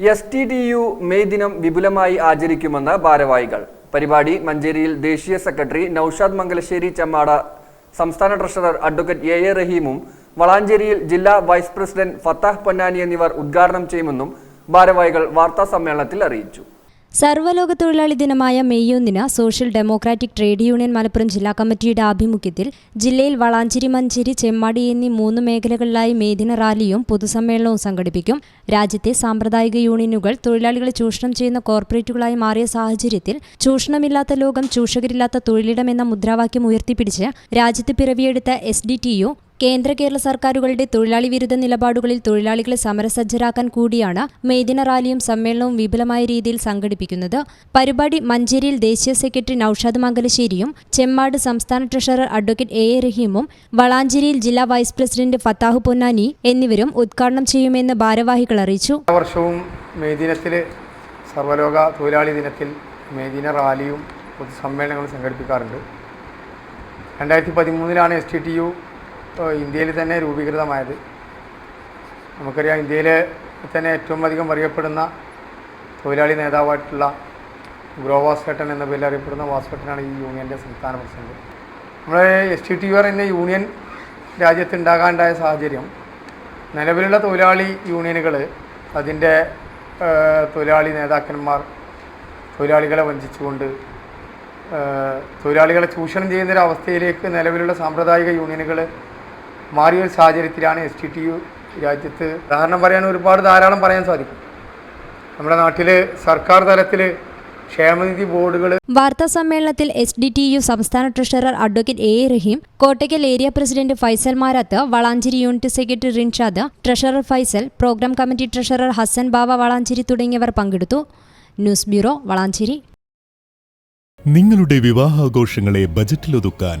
S T D U May ദിനം വിപുലമായി ആചരിക്കുമെന്ന് ഭാരവാഹികൾ. പരിപാടി മഞ്ചേരിയിൽ ദേശീയ സെക്രട്ടറി നൌഷാദ് മംഗലശ്ശേരി ചെമ്മാട സംസ്ഥാന ട്രഷറർ അഡ്വക്കേറ്റ് എ എ റഹീമും വളാഞ്ചേരിയിൽ ജില്ലാ വൈസ് പ്രസിഡന്റ് ഫത്താഹ് പൊന്നാനി എന്നിവർ ഉദ്ഘാടനം ചെയ്യുമെന്നും ഭാരവാഹികൾ വാർത്താ സമ്മേളനത്തിൽ അറിയിച്ചു. സർവലോക തൊഴിലാളി ദിനമായ മെയ് ഒന്നിന് social democratic trade union Malappuram ജില്ലാ കമ്മിറ്റിയുടെ ആഭിമുഖ്യത്തിൽ ജില്ലയിൽ വളാഞ്ചേരി മഞ്ചേരി ചെമ്മാടി എന്നീ മൂന്ന് മേഖലകളിലായി മേദിന റാലിയും പൊതുസമ്മേളനവും സംഘടിപ്പിക്കും. രാജ്യത്തെ സാമ്പ്രദായിക യൂണിയനുകൾ തൊഴിലാളികളെ ചൂഷണം ചെയ്യുന്ന കോർപ്പറേറ്റുകളായി മാറിയ സാഹചര്യത്തിൽ ചൂഷണമില്ലാത്ത ലോകം ചൂഷകരില്ലാത്ത തൊഴിലിടം എന്ന മുദ്രാവാക്യം ഉയർത്തിപ്പിടിച്ച് രാജ്യത്ത് പിറവിയെടുത്ത എസ് ഡി ടി യു കേന്ദ്ര കേരള സർക്കാരുകളുടെ തൊഴിലാളി വിരുദ്ധ നിലപാടുകളിൽ തൊഴിലാളികളെ സമരസജ്ജരാക്കാൻ കൂടിയാണ് മെയ്ദിന റാലിയും സമ്മേളനവും വിപുലമായ രീതിയിൽ സംഘടിപ്പിക്കുന്നത്. പരിപാടി മഞ്ചേരിയിൽ ദേശീയ സെക്രട്ടറി നൌഷാദ് മംഗലശ്ശേരിയും ചെമ്മാട് സംസ്ഥാന ട്രഷറർ അഡ്വക്കേറ്റ് എ എ റഹീമും വളാഞ്ചേരിയിൽ ജില്ലാ വൈസ് പ്രസിഡന്റ് ഫത്താഹു പൊന്നാനി എന്നിവരും ഉദ്ഘാടനം ചെയ്യുമെന്ന് ഭാരവാഹികൾ അറിയിച്ചു. വർഷവും മെയ് ദിനത്തിൽ സർവലോക തൊഴിലാളി ദിനത്തിൽ മെയ്ദിന റാലിയും പൊതുസമ്മേളനങ്ങളും സംഘടിപ്പിക്കാറുണ്ട്. രണ്ടായിരത്തി പതിമൂന്നിലാണ് എസ് ടി ടി യു ഇന്ത്യയിൽ തന്നെ രൂപീകൃതമായത്. നമുക്കറിയാം ഇന്ത്യയിലെ തന്നെ ഏറ്റവും അധികം അറിയപ്പെടുന്ന തൊഴിലാളി നേതാവായിട്ടുള്ള ഗ്രോ വാസ്കട്ടൻ എന്ന പേരിൽ അറിയപ്പെടുന്ന വാസ്കട്ടനാണ് ഈ യൂണിയന്റെ സംസ്ഥാന പ്രസിഡന്റ്. നമ്മുടെ എസ് ടി ടി ആർ എന്ന യൂണിയൻ രാജ്യത്ത് ഉണ്ടാകാനുണ്ടായ സാഹചര്യം നിലവിലുള്ള തൊഴിലാളി യൂണിയനുകൾ അതിന്റെ തൊഴിലാളി നേതാക്കന്മാർ തൊഴിലാളികളെ വഞ്ചിച്ചുകൊണ്ട് തൊഴിലാളികളെ ചൂഷണം ചെയ്യുന്നൊരവസ്ഥയിലേക്ക് നിലവിലുള്ള സാമ്പ്രദായിക യൂണിയനുകൾ മാറിയ ഒരു സാഹചര്യത്തിലാണ് എസ് ടി ടി യു രാജ്യത്ത്. ഉദാഹരണം പറയാൻ ഒരുപാട് ധാരാളം പറയാൻ സാധിക്കും. നമ്മുടെ നാട്ടിൽ സർക്കാർ തലത്തിൽ ക്ഷേമനിധി ബോർഡുകൾ വാർത്താ സമ്മേളനത്തിൽ എസ് ഡി ടി യു സംസ്ഥാന treasurer advocate A Rahim Kottakkal area president Faisal Marath Valanchery unit secretary Rinshad treasurer Faisal programme committee treasurer Hassan Bava Valanchery തുടങ്ങിയവർ പങ്കെടുത്തു. News bureau Valanchery. നിങ്ങളുടെ വിവാഹാഘോഷങ്ങളെ ബജറ്റിലൊതുക്കാൻ